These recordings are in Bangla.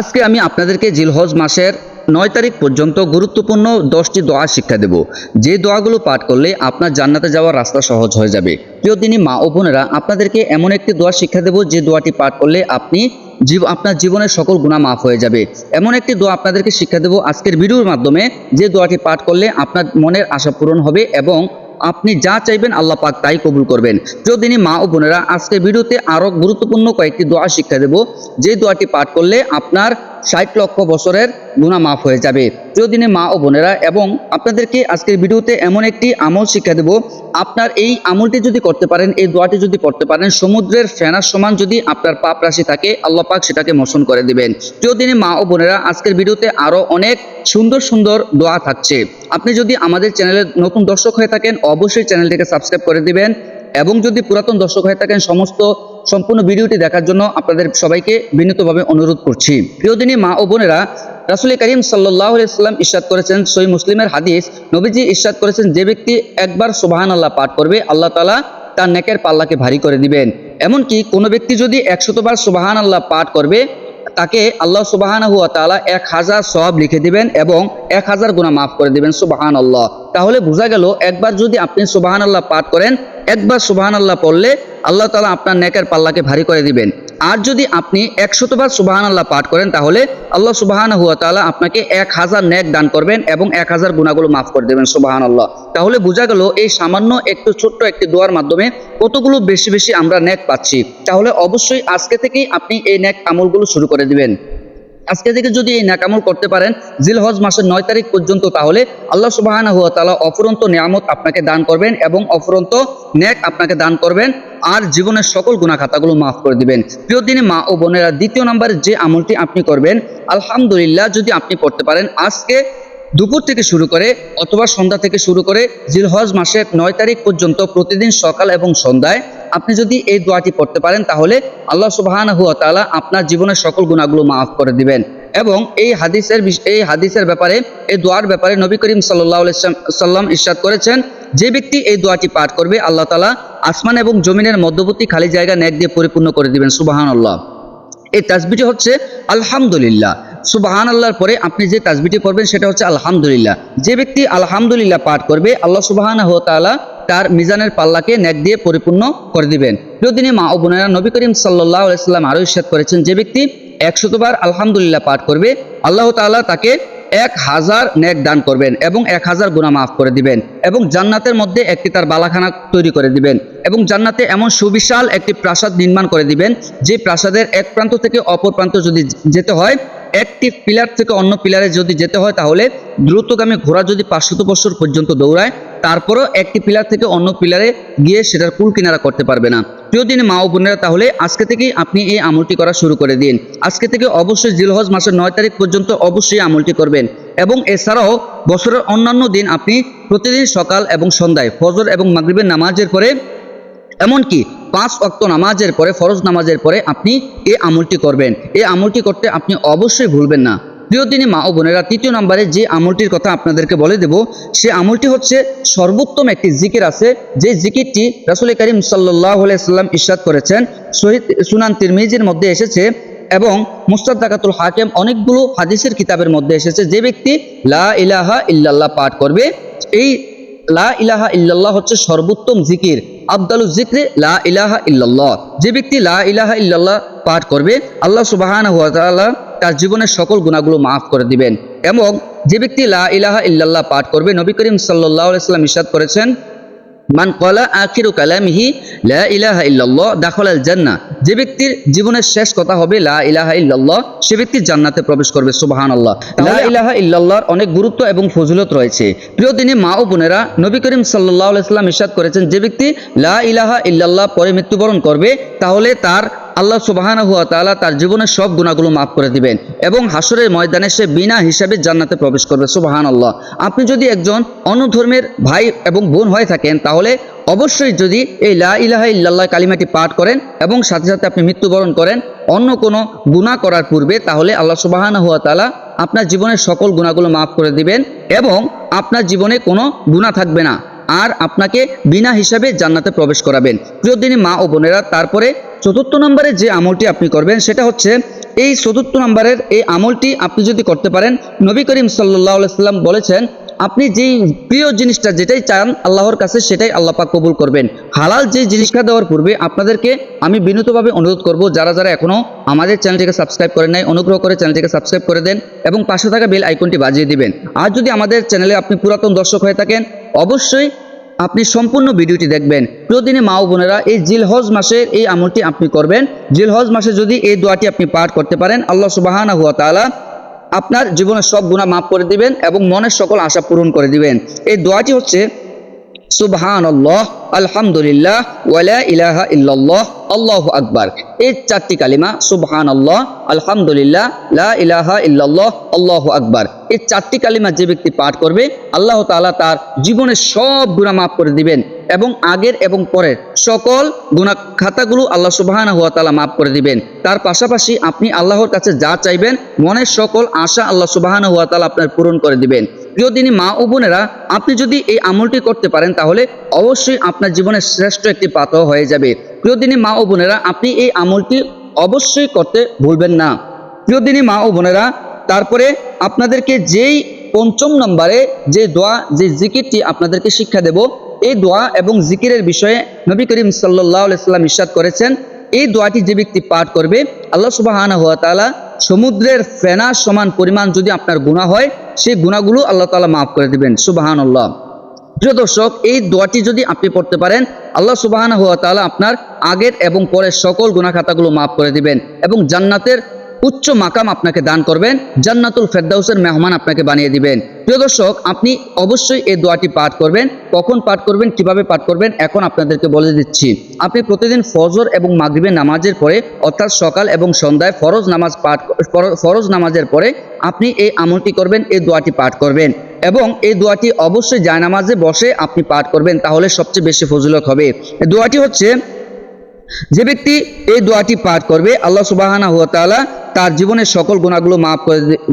আজকে আমি আপনাদেরকে জিলহজ মাসের নয় তারিখ পর্যন্ত গুরুত্বপূর্ণ দশটি দোয়া শিক্ষা দেব। যে দোয়াগুলো পাঠ করলে আপনার জান্নাতে যাওয়ার রাস্তা সহজ হয়ে যাবে। প্রিয় দিনী মা ও বোনেরা, আপনাদেরকে এমন একটি দোয়া শিক্ষা দেব যে দোয়াটি পাঠ করলে আপনি জীব আপনার জীবনের সকল গুণা মাফ হয়ে যাবে। এমন একটি দোয়া আপনাদেরকে শিক্ষা দেব আজকের ভিডিওর মাধ্যমে। যে দোয়াটি পাঠ করলে আপনার মনের আশা পূরণ হবে এবং আপনি যা চাইবেন আল্লাহ পাক তাই কবুল করবেন। দিনী মা ও বোনেরা আজকের ভিডিওতে আরও গুরুত্বপূর্ণ কয়েকটি দোয়া শিক্ষা দেব। যে দোয়াটি পাঠ করলে আপনার ষাট লক্ষ বছরের গুণা মাফ হয়ে যাবে। প্রিয় দিনে মা ও বোনেরা, এবং আপনাদেরকে আজকের ভিডিওতে এমন একটি আমল শিক্ষা দেব। আপনার এই আমলটি যদি করতে পারেন, এই দোয়াটি যদি করতে পারেন, সমুদ্রের ফেনার সমান যদি আপনার পাপ রাশি থাকে, আল্লাহ পাক সেটাকে মোশন করে দিবেন। প্রিয় দিনে মা ও বোনেরা, আজকের ভিডিওতে আরও অনেক সুন্দর সুন্দর দোয়া থাকছে। আপনি যদি আমাদের চ্যানেলের নতুন দর্শক হয়ে থাকেন, অবশ্যই চ্যানেলটিকে সাবস্ক্রাইব করে দিবেন, এবং যদি পুরাতন দর্শক হয়ে থাকেন, সমস্ত সম্পূর্ণ ভিডিওটি দেখার জন্য আপনাদের সবাইকে বিনীতভাবে অনুরোধ করছি। প্রিয়দিনী মা ও বোনেরা রাসুল করিম সাল্লাহ ইসলাম ইস্বাদ করেছেন সই মুসলিমের হাদিস। নবীজি ইস্বাদ করেছেন যে ব্যক্তি একবার সুবাহান আল্লাহ পাঠ করবে, আল্লাহ তালা তার নেকের পাল্লাকে ভারী করে দিবেন। এমনকি কোনো ব্যক্তি যদি একশতবার সুবাহান আল্লাহ পাঠ করবে, তাকে আল্লাহ সুবাহান হুয়া তালা এক হাজার সব লিখে দিবেন এবং এক হাজার গুণা মাফ করে দিবেন সুবাহান আল্লাহ তাহলে বোঝা গেল, একবার যদি আপনি সুবাহান আল্লাহ পাঠ করেন, একবার সুবাহান আল্লাহ পড়লে আল্লাহ তালা আপনার নেকের পাল্লাকে ভারী করে দিবেন। আর যদি আপনি একশতবার সুবাহান আল্লাহ পাঠ করেন, তাহলে আল্লাহ সুবাহান হুয়া তালা আপনাকে এক হাজার ন্যাক দান করবেন এবং এক হাজার গুণাগুলো মাফ করে দেবেন সুবাহান আল্লাহ তাহলে বোঝা গেল এই সামান্য একটু ছোট্ট একটি দোয়ার মাধ্যমে কতগুলো বেশি বেশি আমরা ন্যাক পাচ্ছি। তাহলে অবশ্যই আজকে থেকেই আপনি এই ন্যাক আমলগুলো শুরু করে দিবেন। আজকে থেকে যদি এই নাকামল করতে পারেন, জিলহজ মাসের নয় তারিখ পর্যন্ত তাহলে আল্লাহ সুবাহানা হুয়া তালা অফুরন্ত নিয়ামত আপনাকে দান করবেন এবং অফুরন্ত ন্যাক আপনাকে দান করবেন আর জীবনের সকল গুণা খাতাগুলো মাফ করে দিবেন। প্রিয় দিনে মা ও বোনেরা, দ্বিতীয় নাম্বার যে আমলটি আপনি করবেন, আলহামদুলিল্লাহ যদি আপনি করতে পারেন, আজকে দুপুর থেকে শুরু করে অথবা সন্ধ্যা থেকে শুরু করে জিলহজ মাসের নয় তারিখ পর্যন্ত প্রতিদিন সকাল এবং সন্ধ্যায় আপনি যদি এই দোয়াটি পড়তে পারেন, তাহলে আল্লাহ সুবাহান হুয়া তালা আপনার জীবনের সকল গুণাগুলো মাফ করে দিবেন। এবং এই হাদিসের এই হাদিসের ব্যাপারে, এই দোয়ার ব্যাপারে নবী করিম সাল্লাহ সাল্লাম ইরশাদ করেছেন, যে ব্যক্তি এই দোয়াটি পাঠ করবে, আল্লাহ তালা আসমান এবং জমিনের মধ্যবর্তী খালি জায়গা ন্যাক দিয়ে পরিপূর্ণ করে দিবেন সুবাহান আল্লাহ এই তাসবিটি হচ্ছে আলহামদুলিল্লাহ। সুবাহান আল্লাহর পরে আপনি যে তাসবিটি করবেন সেটা হচ্ছে আলহামদুলিল্লাহ। যে ব্যক্তি আলহামদুলিল্লাহ পাঠ করবে, আল্লাহ সুবাহান তাআলা তার মিজানের পাল্লাকে ন্যাক দিয়ে পরিপূর্ণ করে দিবেন। প্রিয়দিনী মা ও বোনেরা, নবী করিম সাল্লাহ আলাইসাল্লাম আরও ইস্বাদ করেছেন, যে ব্যক্তি একশতবার আলহামদুলিল্লাহ পাঠ করবে, আল্লাহ তাআলা তাকে এক হাজার নেক দান করবেন এবং এক হাজার গুণা মাফ করে দিবেন এবং জান্নাতের মধ্যে একটি তার বালাখানা তৈরি করে দিবেন এবং জান্নাতে এমন সুবিশাল একটি প্রাসাদ নির্মাণ করে দিবেন, যে প্রাসাদের এক প্রান্ত থেকে অপর প্রান্ত যদি যেতে হয় একটি পিলার থেকে অন্য পিলারে যদি যেতে হয় তাহলে দ্রুতগামী ঘোড়া যদি পাঁচশত বছর পর্যন্ত দৌড়ায়, তারপরও একটি পিলার থেকে অন্য পিলারে গিয়ে সেটার কুল কিনারা করতে পারবে না। প্রিয় দিনে মা ও বোনেরা, তাহলে আজকে থেকেই আপনি এই আমলটি করা শুরু করে দিন। আজকে থেকে অবশ্যই জিলহজ মাসের নয় তারিখ পর্যন্ত অবশ্যই আমলটি করবেন এবং এছাড়াও বছরের অন্যান্য দিন আপনি প্রতিদিন সকাল এবং সন্ধ্যায় ফজর এবং মাগরিবের নামাজের পরে, এমনকি পাঁচ অক্ত নামাজের পরে, ফরজ নামাজের পরে আপনি এই আমলটি করবেন। এই আমলটি করতে আপনি অবশ্যই ভুলবেন না। প্রিয় দিনে মা ও বোনেরা, তৃতীয় নম্বরে যে আমলটির কথা আপনাদেরকে বলে দেব, সে আমলটি হচ্ছে সর্বোত্তম একটি জিকির আছে। যে জিকিরটি রাসুল করিম সাল্লাহ সাল্লাম ইস্বাদ করেছেন শহীদ সুনান তিরমিজির মধ্যে এসেছে এবং মুস্তাদাকাতুল হাকিম অনেকগুলো হাদিসের কিতাবের মধ্যে এসেছে। যে ব্যক্তি লা ইলাহা ইল্লাল্লাহ পাঠ করবে, এই লা ইলাহা ইল্লাল্লাহ হচ্ছে সর্বোত্তম জিকির। আবদালু জিক্রে, লা ইলাহা ইল্লাল্লাহ। যে ব্যক্তি লা ইলাহা ইল্লাল্লাহ পাঠ করবে, আল্লাহ সুবাহানা তার জীবনের সকল গুণাগুলো মাফ করে দিবেন। এবং যে ব্যক্তি লা ইলাহা ইল্লাল্লাহ পাঠ করবে, নবী করিম সাল্লাহ সাল্লাম ইসাদ করেছেন মান কলা আখিরু কালামিহি লা ইলাহা ইল্লাল্লাহ দাখলাল জান্না যে ব্যক্তির জীবনের শেষ কথা হবে লা ইলাহা ইল্লাল্লাহ সে ব্যক্তি জান্নাতে প্রবেশ করবে সুবহানাল্লাহ। লা ইলাহা ইল্লাল্লাহর অনেক গুরুত্ব এবং ফজিলত রয়েছে। প্রিয় দিনে মা ও বোনেরা নবী করিম সাল্লাহ আলাইসাল্লাম ইসাদ করেছেন যে ব্যক্তি লা ইলাহা ইল্লাল্লাহ পরে মৃত্যুবরণ করবে তাহলে তার আল্লাহ সুবাহানা হুয়া তালা তার জীবনের সব গুণাগুলো মাফ করে দিবেন এবং হাসরের ময়দানে সে বিনা হিসাবে জান্নাতে প্রবেশ করবে সুবাহান আল্লাহ আপনি যদি একজন অন্য ধর্মের ভাই এবং বোন হয়ে থাকেন, তাহলে অবশ্যই যদি এই লা ইলাহা ইল্লাল্লাহ কালিমাটি পাঠ করেন এবং সাথে সাথে আপনি মৃত্যুবরণ করেন, অন্য কোনো গুনাহ করার পূর্বে, তাহলে আল্লাহ সুবাহানা হুয়া তালা আপনার জীবনের সকল গুণাগুলো মাফ করে দিবেন এবং আপনার জীবনে কোনো গুনাহ থাকবে না। আর আপনাকে বিনা হিসাবে জান্নাতে প্রবেশ করাবেন। প্রিয় দিনী মা ও বোনেরা, তারপরে চতুর্থ নম্বরে যে আমলটি আপনি করবেন, সেটা হচ্ছে এই চতুর্থ নম্বরের এই আমলটি আপনি যদি করতে পারেন, নবী করিম সাল্লাহ সাল্লাম বলেছেন, আপনি যেই প্রিয় জিনিসটা যেটাই চান আল্লাহর কাছে, সেটাই আল্লাহ পাক কবুল করবেন। হালাল যে জিনিসটা দেওয়ার পূর্বে আপনাদেরকে আমি বিনীতভাবে অনুরোধ করব, যারা যারা এখনও আমাদের চ্যানেলটিকে সাবস্ক্রাইব করেন নাই, অনুগ্রহ করে চ্যানেলটিকে সাবস্ক্রাইব করে দেন এবং পাশে থাকা বেল আইকনটি বাজিয়ে দিবেন। আর যদি আমাদের চ্যানেলে আপনি পুরাতন দর্শক হয়ে থাকেন, অবশ্যই আপনি সম্পূর্ণ ভিডিওটি দেখবেন। প্রতিদিনে মা ও বোনেরা এই জিলহজ মাসের এই আমলটি আপনি করবেন। জিলহজ মাসে যদি এই দোয়াটি আপনি পাঠ করতে পারেন, আল্লাহ সুবাহানা হুয়া তালা আপনার জীবনের সব গুণা মাফ করে দিবেন এবং মনের সকল আশা পূরণ করে দিবেন। এই দোয়াটি হচ্ছে সুবহান আল্লাহ আলহামদুলিল্লাহ ওয়ালা ইলাহা ইল্লাল্লাহ। আল্লাহ আকবার। এই চারটি কালিমা সুবহান আল্লাহ আলহামদুলিল্লাহ, লা ইলাহা ইল্লাল্লাহ, আল্লাহ আকবার। এই চারটি কালিমা যে ব্যক্তি পাঠ করবে, আল্লাহ তাআলা তার জীবনের সব গুণা মাফ করে দিবেন এবং আগের এবং পরের সকল গুণা খাতাগুলো আল্লাহ সুবাহানা হুয়া তালা মাফ করে দিবেন। তার পাশাপাশি আপনি আল্লাহর কাছে যা চাইবেন, মনের সকল আশা আল্লাহ সুবাহানা হুয়া তালা আপনার পূরণ করে দিবেন। প্রিয় দিনী মা ও বোনেরা আপনি যদি এই আমলটি করতে পারেন, তাহলে অবশ্যই আপনার জীবনের শ্রেষ্ঠ একটি পাথর হয়ে যাবে। প্রিয় দিনী মা ও বোনেরা, আপনি এই আমলটি অবশ্যই করতে ভুলবেন না। প্রিয় দিনী মা ও বোনেরা, তারপরে আপনাদেরকে যেই পঞ্চম নম্বরে যে দোয়া, যে জিকিরটি আপনাদেরকে শিক্ষা দেব, এই দোয়া এবং জিকিরের বিষয়ে নবী করিম সাল্লাহ সাল্লাম ইস্বাদ করেছেন। এই দোয়াটি যে ব্যক্তি পাঠ করবে, আল্লাহ তালা সমুদ্রের ফেনা সমান পরিমাণ যদি আপনার গুণা হয় সেই গুণাগুলো আল্লাহ তালা মাফ করে দেবেন সুবাহান আল্লাহ প্রিয় দর্শক, এই দোয়াটি যদি আপনি পড়তে পারেন, আল্লাহ সুবাহানা হুয়া তালা আপনার আগের এবং পরের সকল গুণাখাতাগুলো মাফ করে দিবেন এবং জান্নাতের উচ্চ মাকাম আপনাকে দান করবেন, জান্নাতুল ফেরদাউসের মেহমান আপনাকে বানিয়ে দিবেন। প্রিয় দর্শক, আপনি অবশ্যই এই দোয়াটি পাঠ করবেন। কখন পাঠ করবেন, কীভাবে পাঠ করবেন, এখন আপনাদেরকে বলে দিচ্ছি। আপনি প্রতিদিন ফজর এবং মাগরিবের নামাজের পরে, অর্থাৎ সকাল এবং সন্ধ্যায় ফরজ নামাজ পাঠ ফর- ফরজ নামাজের পরে আপনি এই আমলটি করবেন, এই দোয়াটি পাঠ করবেন। এবং এই দোয়াটি অবশ্যই জায়নামাজে বসে আপনি পাঠ করবেন, তাহলে সবচেয়ে বেশি ফজিলত হবে। দোয়াটি হচ্ছে যে ব্যক্তি এই দোয়াটি পাঠ করবে, আল্লাহ সুবাহানা হুয়া তাআলা তার জীবনের সকল গুণাগুলো মাফ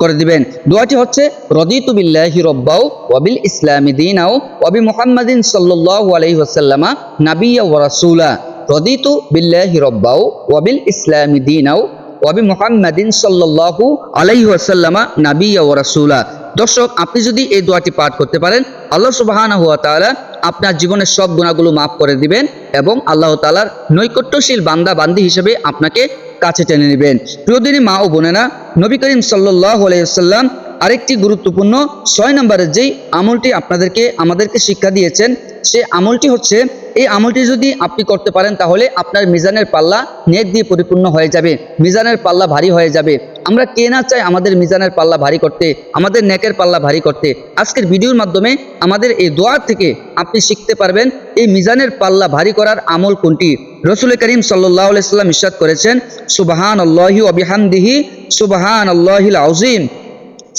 করে দিবেন। দোয়াটি হচ্ছে, রদিতু বিল্লাহি রব্বাউ ওয়াবিল ইসলামি দিনাও ওয়াবি মুহাম্মাদিন সাল্লাল্লাহু আলাইহি ওয়াসাল্লামা নাবিয়্যা ওয়া রাসূলা। রদিতু বিল্লাহি রব্বাউ ওয়াবিল ইসলামি দিনাও ওয়াবি মুহাম্মাদিন সাল্লাল্লাহু আলাইহি ওয়াসাল্লামা নাবিয়্যা ওয়া রাসূলা। দর্শক, আপনি যদি এই দোয়াটি পাঠ করতে পারেন, আল্লাহ সুবাহানা হুয়া তালা আপনার জীবনের সব গুণাগুলো মাফ করে দিবেন এবং আল্লাহ তালার নৈকট্যশীল বান্দা বান্দি হিসেবে আপনাকে কাছে টেনে নেবেন। প্রিয়দিনী মা ও বোনেরা, নবী করিম সাল্লাহ আলাইহি ওয়াসাল্লাম আরেকটি গুরুত্বপূর্ণ ছয় নম্বরের যেই আমলটি আপনাদেরকে, আমাদেরকে শিক্ষা দিয়েছেন, সে আমলটি হচ্ছে, এই আমলটি যদি আপনি করতে পারেন তাহলে আপনার মিজানের পাল্লা নেক দিয়ে পরিপূর্ণ হয়ে যাবে, মিজানের পাল্লা ভারী হয়ে যাবে। আমরা কে না চাই আমাদের মিজানের পাল্লা ভারী করতে, আমাদের নেকের পাল্লা ভারী করতে। আজকের ভিডিওর মাধ্যমে আমাদের এই দোয়া থেকে আপনি শিখতে পারবেন, এই মিজানের পাল্লা ভারী করার আমল কোনটি? রসুল করিম সাল্লাহ সাল্লাম ইস্বাদ করেছেন সুবাহান আল্লাহি অবিহামদিহি সুবাহান আল্লাহিল আউজিম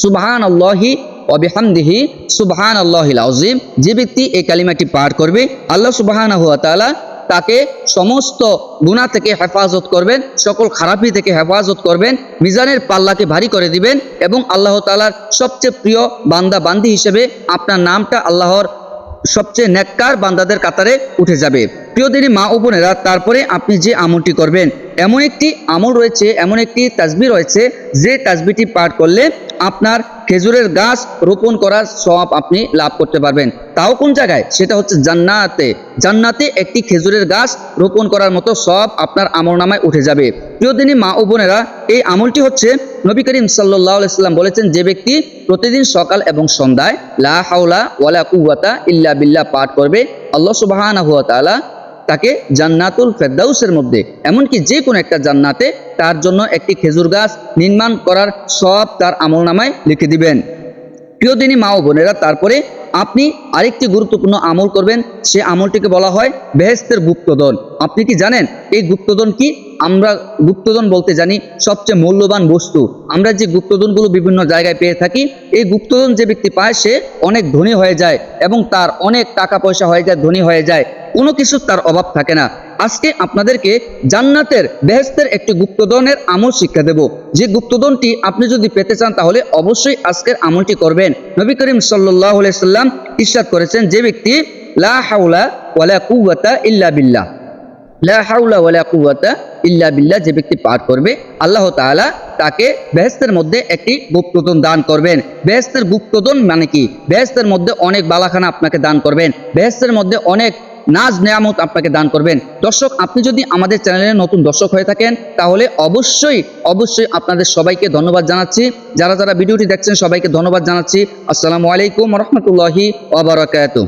সুবহান আল্লাহি অবিহামদিহি সুবহান আল্লাহিল আউজিম যে ব্যক্তি এই কালিমাটি পাঠ করবে, আল্লাহ সুবহান তাআলা তাকে সমস্ত গুনাহ থেকে হেফাজত করবেন, সকল খারাপি থেকে হেফাজত করবেন, মিজানের পাল্লাকে ভারী করে দিবেন এবং আল্লাহ তাআলার সবচেয়ে প্রিয় বান্দা বান্দি হিসেবে আপনার নামটা আল্লাহর সবচেয়ে নেককার বান্দাদের কাতারে উঠে যাবে। প্রিয় মা ও বোনেরা, তারপরে আপনি যে আমলটি করবেন, এমন একটি আমল রয়েছে, এমন একটি তাসবি রয়েছে, যে তাসবিটি পাঠ করলে আপনার খেজুরের গাছ রোপণ করার সব আপনি লাভ করতে পারবেন। তাও কোন জায়গায়? সেটা হচ্ছে জান্নাতে। জান্নাতে একটি খেজুরের গাছ রোপণ করার মতো সব আপনার আমল নামায় উঠে যাবে। প্রিয় দিনী মা ও বোনেরা, এই আমলটি হচ্ছে নবী করিম সাল্লাহ সাল্লাম বলেছেন, যে ব্যক্তি প্রতিদিন সকাল এবং সন্ধ্যায় লা হাওলা ওয়ালা কুওয়াতা ইল্লা বিল্লা পাঠ করবে, আল্লাহ তাআলা তাকে জান্নাতুল ফেরদাউসের মধ্যে, এমনকি যে কোনো একটা জান্নাতে তার জন্য একটি খেজুর গাছ নির্মাণ করার সব তার আমল নামায় লিখে দিবেন। প্রিয় দিনী মা ও বোনেরা, তারপরে আপনি আরেকটি গুরুত্বপূর্ণ আমল করবেন, সে আমলটিকে বলা হয় বেহেস্তের গুপ্তদন আপনি কি জানেন এই গুপ্তদন কি? আমরা গুপ্তধন বলতে জানি সবচেয়ে মূল্যবান বস্তু। আমরা যে গুপ্তধনগুলো বিভিন্ন জায়গায় পেয়ে থাকি, এই গুপ্তধন যে ব্যক্তি পায় সে অনেক ধনী হয়ে যায় এবং তার অনেক টাকা পয়সা হয়ে যায়, ধনী হয়ে যায়। কোনো কিছু তার অভাব থাকে না। আজকে আপনাদেরকে জান্নাতের বেহেস্তের একটি গুপ্তধনের আমল শিক্ষা দেব। যে গুপ্তধনটি আপনি যদি পেতে চান, তাহলে অবশ্যই আজকের আমলটি করবেন। নবী করিম সাল্লাম ইরশাদ করেছেন যে ব্যক্তি, লা ইল্লা ইল্লা যে ব্যক্তি পাঠ করবে, আল্লাহ তাআলা তাকে বেহেস্তের মধ্যে একটি গুপ্তদন দান করবেন। বেহেস্তের গুপ্তদন মানে কি? বেহেস্তের মধ্যে অনেক বালাখানা আপনাকে দান করবেন। বেহেস্তের মধ্যে অনেক নাজ নেয়ামত আপনাকে দান করবেন। দর্শক, আপনি যদি আমাদের চ্যানেলে নতুন দর্শক হয়ে থাকেন, তাহলে অবশ্যই অবশ্যই আপনাদের সবাইকে ধন্যবাদ জানাচ্ছি। যারা যারা ভিডিওটি দেখছেন, সবাইকে ধন্যবাদ জানাচ্ছি। আসসালামু আলাইকুম রহমতুল্লাহি ওবরাকাতুহ